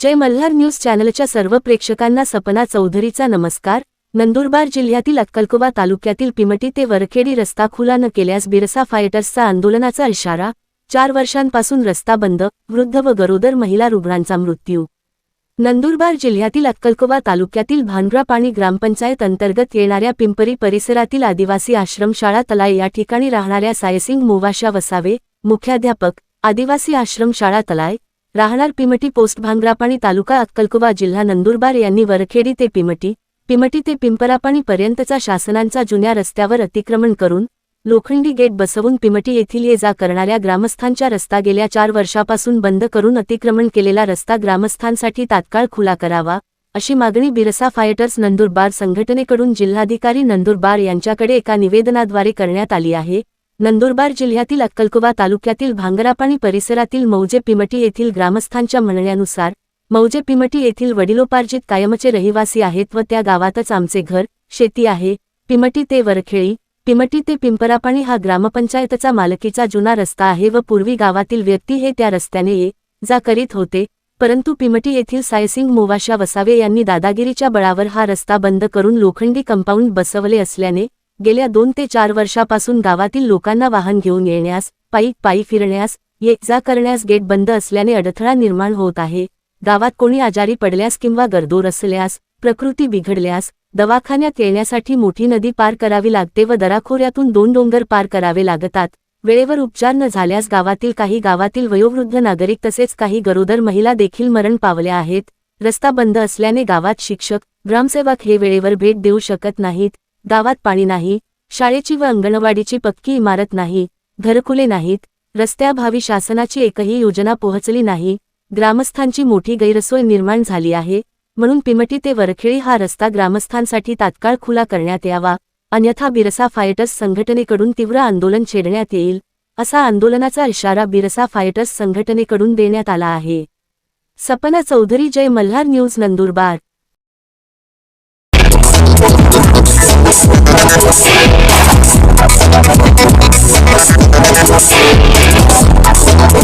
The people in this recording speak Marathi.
जय मल्हार न्यूज चॅनलच्या सर्व प्रेक्षकांना सपना चौधरीचा नमस्कार. नंदुरबार जिल्ह्यातील अक्कलकोबा तालुक्यातील पिमटी ते वरखेडी रस्ता खुला न केल्यास बिरसा फायटर्सचा आंदोलनाचा इशारा चार वर्षांपासून रस्ता बंद वृद्ध व गरोदर महिला रुग्णांचा मृत्यू. नंदुरबार जिल्ह्यातील अक्कलकोबा तालुक्यातील भांडरा पाणी ग्रामपंचायत अंतर्गत येणाऱ्या पिंपरी परिसरातील आदिवासी आश्रमशाळा तलाय या ठिकाणी राहणाऱ्या सायसिंग मोवाशा वसावे मुख्याध्यापक आदिवासी आश्रमशाळा तलाय राहणार पिमटी पोस्ट भांगरापाणी तालुका अक्कलकुवा जिल्हा नंदुरबार यांनी वरखेडी ते पिमटी पिमटी ते पिंपरापाणी पर्यंतचा शासनांचा जुन्या रस्त्यावर अतिक्रमण करून लोखंडी गेट बसवून पिमटी येथील ये जा करणाऱ्या ग्रामस्थांच्या रस्ता गेल्या चार वर्षापासून बंद करून अतिक्रमण केलेला रस्ता ग्रामस्थांसाठी तात्काळ खुला करावा अशी मागणी बिरसा फायटर्स नंदुरबार संघटनेकडून जिल्हाधिकारी नंदुरबार यांच्याकडे एका निवेदनाद्वारे करण्यात आली आहे नंदुरबार जिल्ह्यातील अक्कलकुवा तालुक्यातील भांगरापाणी परिसरातील मौजे पिमटी येथील ग्रामस्थांच्या म्हणण्यानुसार मौजे पिमटी येथील वडिलोपार्जित कायमचे रहिवासी आहेत व त्या गावातच आमचे घर शेती आहे पिमटी ते वरखेळी पिमटी ते पिंपरापाणी हा ग्रामपंचायतचा मालकीचा जुना रस्ता आहे व पूर्वी गावातील व्यक्ती हे त्या रस्त्याने ये जा करीत होते परंतु पिमटी येथील सायसिंग मोवाशा वसावे यांनी दादागिरीच्या बळावर हा रस्ता बंद करून लोखंडी कंपाऊंड बसवले असल्याने गेल्या दोन ते चार वर्षापासून गावातील लोकांना वाहन घेऊन येण्यास पायी पायी फिरण्यास ये जा करण्यास गेट बंद असल्याने अडथळा निर्माण होत आहे. गावात कोणी आजारी पडल्यास किंवा गर्दोर असल्यास प्रकृती बिघडल्यास दवाखान्यात येण्यासाठी मोठी नदी पार करावी लागते व दराखोऱ्यातून दोन डोंगर पार करावे लागतात. वेळेवर उपचार न झाल्यास गावातील काही गावातील वयोवृद्ध नागरिक तसेच काही गरोदर महिला देखील मरण पावल्या आहेत. रस्ता बंद असल्याने गावात शिक्षक ग्रामसेवक हे वेळेवर भेट देऊ शकत नाहीत. गावात पाणी नाही शाळेची व अंगणवाडीची पक्की इमारत नाही घरकुले नाहीत रस्त्याभावी शासनाची एकही योजना पोहोचली नाही ग्रामस्थांची मोठी गैरसोय निर्माण झाली आहे म्हणून पिमटी ते वरखेळी हा रस्ता ग्रामस्थांसाठी तात्काळ खुला करण्यात यावा अन्यथा बिरसा फायटर्स संघटनेकडून तीव्र आंदोलन छेडण्यात येईल असा आंदोलनाचा इशारा बिरसा फायटर्स संघटनेकडून देण्यात आला आहे. Sapna Chaudhary Jai Malhar news Nandurbar. Let's go.